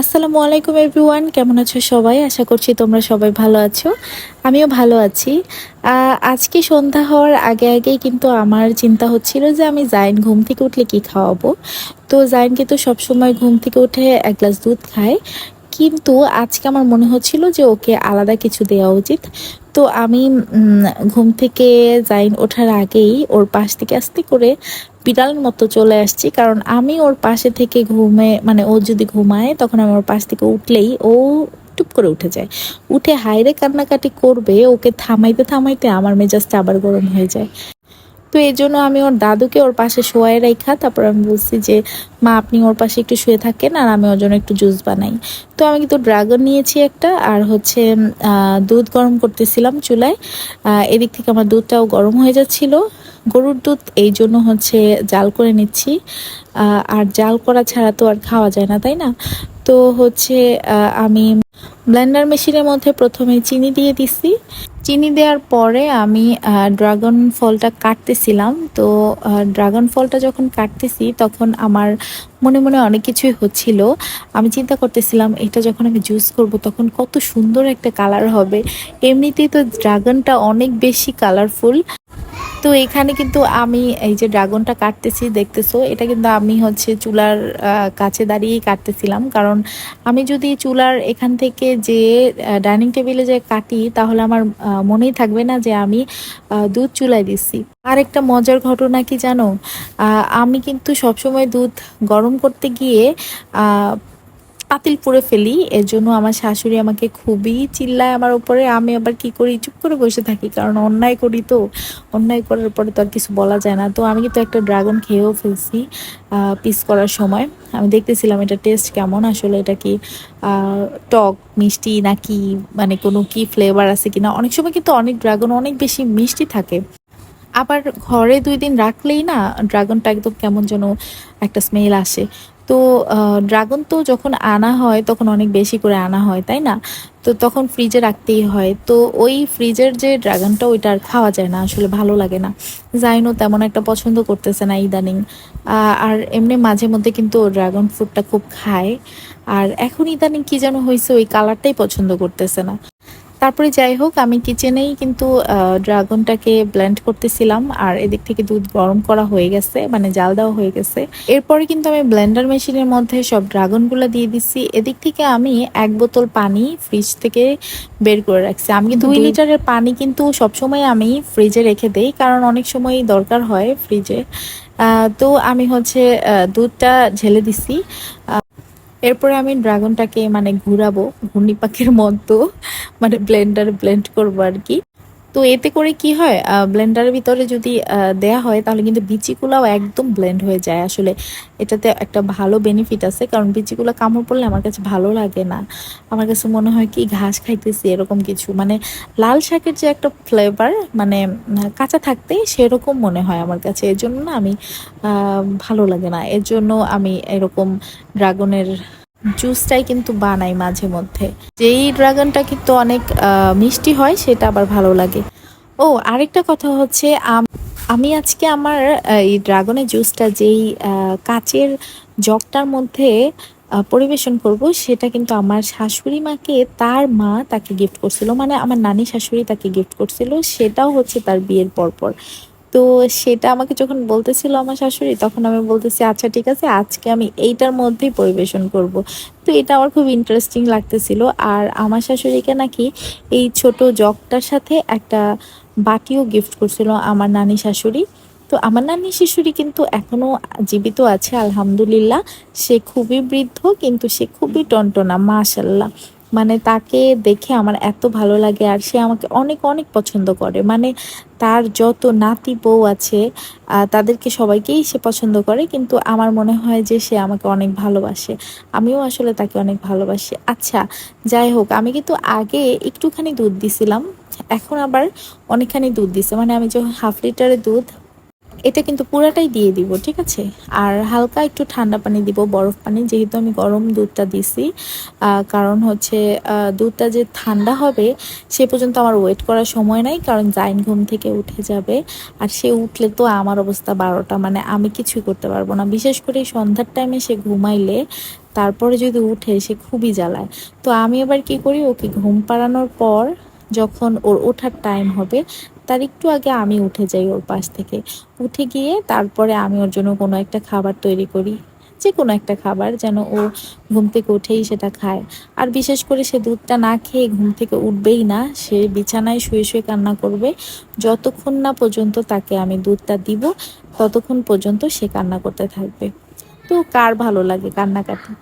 আসসালামু আলাইকুম এভরিওয়ান, কেমন আছো সবাই? আশা করছি তোমরা সবাই ভালো আছো। আমিও ভালো আছি। আজকে সন্ধ্যা হওয়ার আগে আগেই কিন্তু আমার চিন্তা হচ্ছিল যে আমি জাইন ঘুম থেকে উঠলে কি খাওয়াবো। তো জাইন কিন্তু সবসময় ঘুম থেকে উঠে এক গ্লাস দুধ খায়। কিন্তু আজকে আমার মনে হচ্ছিল যে ওকে আলাদা কিছু দেওয়া উচিত। তো আমি ঘুম থেকে জাইন ওঠার আগেই ওর পাশ থেকে আস্তে করে বিড়ালের মতো চলে আসছি, কারণ আমি ওর পাশে থেকে ঘুমে মানে ও যদি ঘুমায়, তখন আমি ওর পাশ থেকে উঠলেই ও টুপ করে উঠে যায়। উঠে হাইরে কান্নাকাটি করবে, ওকে থামাইতে থামাইতে আমার মেজাজটা আবার গরম হয়ে যায়। তো এই জন্য আমি ওর দাদুকে ওর পাশে শোয়াই রাখা তারপর আমি বলছি যে, মা, আপনি ওর পাশে একটু শুয়ে থাকেন আর আমি ওর জন্য একটু জুস বানাই। তো আমি কিন্তু ড্রাগন নিয়েছি একটা, আর হচ্ছে দুধ গরম করতেছিলাম চুলায়। এদিক থেকে আমার দুধটাও গরম হয়ে যাচ্ছিল। গরুর দুধ এই জন্য হচ্ছে জাল করে নিচ্ছি। আর জাল করা ছাড়া তো আর খাওয়া যায় না, তাই না? তো হচ্ছে আমি ব্লেন্ডার মেশিনের মধ্যে প্রথমে চিনি দিয়ে দিছি। চিনি দেওয়ার পরে আমি ড্রাগন ফলটা কাটতেছিলাম। তো ড্রাগন ফলটা যখন কাটতেছি তখন আমার মনে মনে অনেক কিছুই হচ্ছিল। আমি চিন্তা করতেছিলাম, এটা যখন আমি জুস করব তখন কত সুন্দর একটা কালার হবে। এমনিতেই তো ড্রাগনটা অনেক বেশি কালারফুল তো এখানে কিন্তু আমি এই যে ড্রাগনটা কাটতেছি, দেখতেছো? এটা কিন্তু আমি হচ্ছে চুলার কাছে দাঁড়িয়েই কাটতেছিলাম। কারণ আমি যদি চুলার এখান থেকে যে ডাইনিং টেবিলে যে কাটি, তাহলে আমার মনেই থাকবে না যে আমি দুধ চুলায় দিচ্ছি। আর একটা মজার ঘটনা কি জানো? আমি কিন্তু সবসময় দুধ গরম করতে গিয়ে পাতিল পুড়ে ফেলি এর জন্য আমার শাশুড়ি আমাকে খুবই চিল্লায় আমার উপরে। আমি আবার কি করি, চুপ করে বসে থাকি, কারণ অন্যায় করি তো। অন্যায় করার পরে তো আর কিছু বলা যায় না। তো আমি কিন্তু একটা ড্রাগন খেয়েও ফেলছি পিস করার সময়। আমি দেখতেছিলাম এটা টেস্ট কেমন, আসলে এটা কি টক, মিষ্টি নাকি মানে কোনো কি ফ্লেভার আছে কিনা। অনেক সময় কিন্তু অনেক ড্রাগন অনেক বেশি মিষ্টি থাকে। আবার ঘরে দুই দিন রাখলেই না, ড্রাগনটা একদম কেমন যেন একটা স্মেল আসে। তো ড্রাগন তো যখন আনা হয় তখন অনেক বেশি করে আনা হয়, তাই না? তো তখন ফ্রিজে রাখতেই হয়। তো ওই ফ্রিজের যে ড্রাগনটা ওইটা আর খাওয়া যায় না, আসলে ভালো লাগে না। জাইনও তেমন একটা পছন্দ করতেছে না ইদানিং। আর এমনি মাঝে মধ্যে কিন্তু ড্রাগন ফ্রুটটা খুব খায়। আর এখন ইদানিং কি যেন হয়েছে ওই কালারটাই পছন্দ করতেছে না। তারপরে যাই হোক আমি কিচেনেই কিন্তু ড্রাগনটাকে ব্লেন্ড করতেছিলাম। আর এদিক থেকে দুধ গরম করা হয়ে গেছে মানে জাল দেওয়া হয়ে গেছে। এরপরে কিন্তু আমি ব্লেন্ডার মেশিনের মধ্যে সব ড্রাগনগুলো দিয়ে দিচ্ছি এদিক থেকে আমি এক বোতল পানি ফ্রিজ থেকে বের করে রাখছি। আমি কিন্তু দুই লিটারের পানি কিন্তু সবসময় আমি ফ্রিজে রেখে দেই কারণ অনেক সময় দরকার হয় ফ্রিজে তো আমি হচ্ছে দুধটা ঝেলে দিছি। এরপরে আমি ড্রাগনটাকে মানে ঘুরাবো ঘূর্ণি পাখির মতো মানে ব্লেন্ডার ব্লেন্ড করব আর কি। তো এতে করে কি হয় ব্লেন্ডারের ভিতরে যদি দেয়া হয়, তাহলে কিন্তু বিচিগুলাও একদম ব্লেন্ড হয়ে যায়। আসলে এটাতে একটা ভালো বেনিফিট আছে, কারণ বিচিগুলো কামড় পড়লে আমার কাছে ভালো লাগে না। আমার কাছে মনে হয় কি, ঘাস খাইতেছি, এরকম কিছু। মানে লাল শাকের যে একটা ফ্লেভার মানে কাঁচা থাকতে সেরকম মনে হয় আমার কাছে। এর জন্য না আমি ভালো লাগে না। এর জন্য আমি এরকম ড্রাগনের জুসটাই কিন্তু বানাই মাঝে মধ্যে। যেই ড্রাগনটা কিন্তু অনেক মিষ্টি হয়, সেটা আবার ভালো লাগে। ও, আরেকটা কথা হচ্ছে, আমি আজকে আমার এই ড্রাগনের জুসটা যেই কাচের জগটার মধ্যে পরিবেশন করব, সেটা কিন্তু আমার শাশুড়ি মাকে, তার মা তাকে গিফট করছিল। মানে আমার নানি শাশুড়ি তাকে গিফট করছিল, সেটাও হচ্ছে তার বিয়ের পরপর। তো সেটা আমাকে যখন বলতেছিল আমার শাশুড়ি, তখন আমি বলতেছি আচ্ছা ঠিক আছে, আজকে আমি এইটার মধ্যেই পরিবেশন করব। তো এটা আমার খুব ইন্টারেস্টিং লাগতেছিল। আর আমার শাশুড়িকে নাকি এই ছোট জগটার সাথে একটা বাটিও গিফট করছিল আমার নানি শাশুড়ি। তো আমার নানি শাশুড়ি কিন্তু এখনও জীবিত আছে, আলহামদুলিল্লাহ। সে খুবই বৃদ্ধ, কিন্তু সে খুবই টনটনা মাশাল্লাহ মানে তাকে দেখে আমার এত ভালো লাগে আর সে আমাকে অনেক অনেক পছন্দ করে। মানে তার যত নাতি বউ আছে তাদেরকে সবাইকেই সে পছন্দ করে, কিন্তু আমার মনে হয় যে সে আমাকে অনেক ভালোবাসে। আমিও আসলে তাকে অনেক ভালোবাসি। আচ্ছা যাই হোক, আমি কিন্তু আগে একটুখানি দুধ দিছিলাম, এখন আবার অনেকখানি দুধ দিছে। মানে আমি যখন হাফ লিটারের দুধ এটা কিন্তু পুরাটাই দিয়ে দিব, ঠিক আছে? আর হালকা একটু ঠান্ডা পানি দিব, বরফ পানি, যেহেতু আমি গরম দুধটা দিছি। কারণ হচ্ছে দুধটা যে ঠান্ডা হবে, সে পর্যন্ত আমার ওয়েট করার সময় নাই, কারণ জাইন ঘুম থেকে উঠে যাবে। আর সে উঠলে তো আমার অবস্থা বারোটা মানে আমি কিছুই করতে পারব না। বিশেষ করে সন্ধ্যার টাইমে সে ঘুমাইলে, তারপরে যদি উঠে, সে খুবই জ্বালায়। তো আমি এবার কি করি, ওকে ঘুম পাড়ানোর পর যখন ওর ওঠার টাইম হবে তার একটু আগে আমি উঠে যাই ওর পাশ থেকে। উঠে গিয়ে তারপরে আমি ওর জন্য কোনো একটা খাবার তৈরি করি। যে কোনো একটা খাবার যেন ও ঘুম থেকে উঠেই সেটা খায়। আর বিশেষ করে সে দুধটা না খেয়ে ঘুম থেকে উঠবেই না, সে বিছানায় শুয়ে শুয়ে কান্না করবে। যতক্ষণ না পর্যন্ত তাকে আমি দুধটা দিব, ততক্ষণ পর্যন্ত সে কান্না করতে থাকবে। তো কার ভালো লাগে কান্নাকাটি?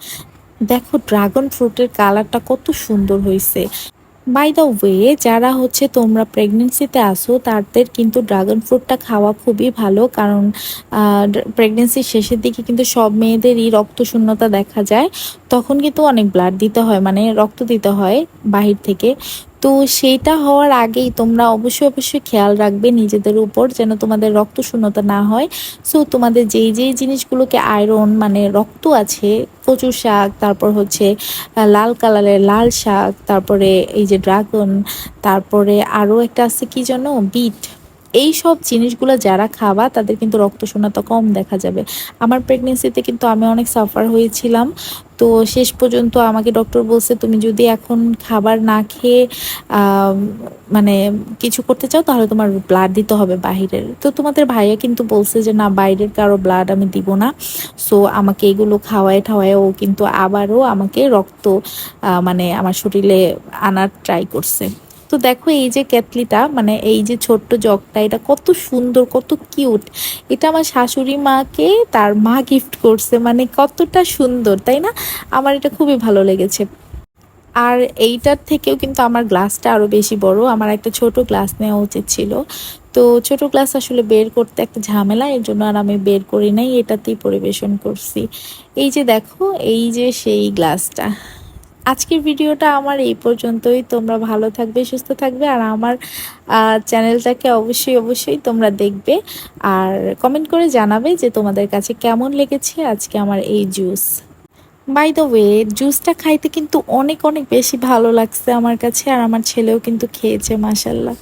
দেখো ড্রাগন ফ্রুটের কালারটা কত সুন্দর হয়েছে বাই দ্য ওয়ে যারা হচ্ছে তোমরা প্রেগনেন্সিতে আসো তাদের কিন্তু ড্রাগন ফ্রুটটা খাওয়া খুবই ভালো। কারণ প্রেগনেন্সির শেষের দিকে কিন্তু সব মেয়েদেরই রক্ত শূন্যতা দেখা যায়। তখন কিন্তু অনেক ব্লাড দিতে হয় মানে রক্ত দিতে হয় বাহির থেকে। তো সেইটা হওয়ার আগেই তোমরা অবশ্যই অবশ্যই খেয়াল রাখবে নিজেদের উপর যেন তোমাদের রক্ত শূন্যতা না হয়। সো তোমাদের যেই যেই জিনিসগুলোকে আয়রন মানে রক্ত আছে কচু শাক, তারপর হচ্ছে লাল কালারের লাল শাক, তারপরে এই যে ড্রাগন তারপরে আরও একটা আছে কি যেন? বিট এই সব জিনিসগুলো যারা খাবা, তাদের কিন্তু রক্ত শূন্যতা কম দেখা যাবে। আমার প্রেগনেন্সিতে কিন্তু আমি অনেক সাফার হয়েছিলাম। তো শেষ পর্যন্ত আমাকে ডক্টর বলছে, তুমি যদি এখন খাবার না খেয়ে মানে কিছু করতে চাও, তাহলে তোমার ব্লাড দিতে হবে বাহিরের। তো তোমাদের ভাইয়া কিন্তু বলছে যে, না, বাইরের কারও ব্লাড আমি দিব না। সো আমাকে এগুলো খাওয়ায় ঠাওয়ায় ও কিন্তু আবারও আমাকে রক্ত মানে আমার শরীরে আনার ট্রাই করছে। তো দেখো এই যে ক্যাটলিটা মানে এই যে ছোট্ট জগটা, এটা কত সুন্দর, কত কিউট। এটা আমার শাশুড়ি মাকে, তার মা গিফট করছে মানে কতটা সুন্দর, তাই না? আমার এটা খুবই ভালো লেগেছে। আর এইটার থেকেও কিন্তু আমার গ্লাসটা আরও বেশি বড়, আমার একটা ছোট গ্লাস নেওয়া উচিত ছিল। তো ছোট গ্লাস আসলে বের করতে একটা ঝামেলা, এর জন্য আর আমি বের করি নাই, এটাতেই পরিবেশন করছি। এই যে দেখো, এই যে সেই গ্লাসটা। আজকের ভিডিওটা আমার এই পর্যন্তই। তোমরা ভালো থাকবে, সুস্থ থাকবে, আর আমার চ্যানেলটাকে অবশ্যই অবশ্যই তোমরা দেখবে আর কমেন্ট করে জানাবে যে তোমাদের কাছে কেমন লেগেছে আজকে আমার এই জুস বাই দ্য ওয়ে জুসটা খাইতে কিন্তু অনেক অনেক বেশি ভালো লাগছে আমার কাছে, আর আমার ছেলেও কিন্তু খেয়েছে মাসাল্লাহ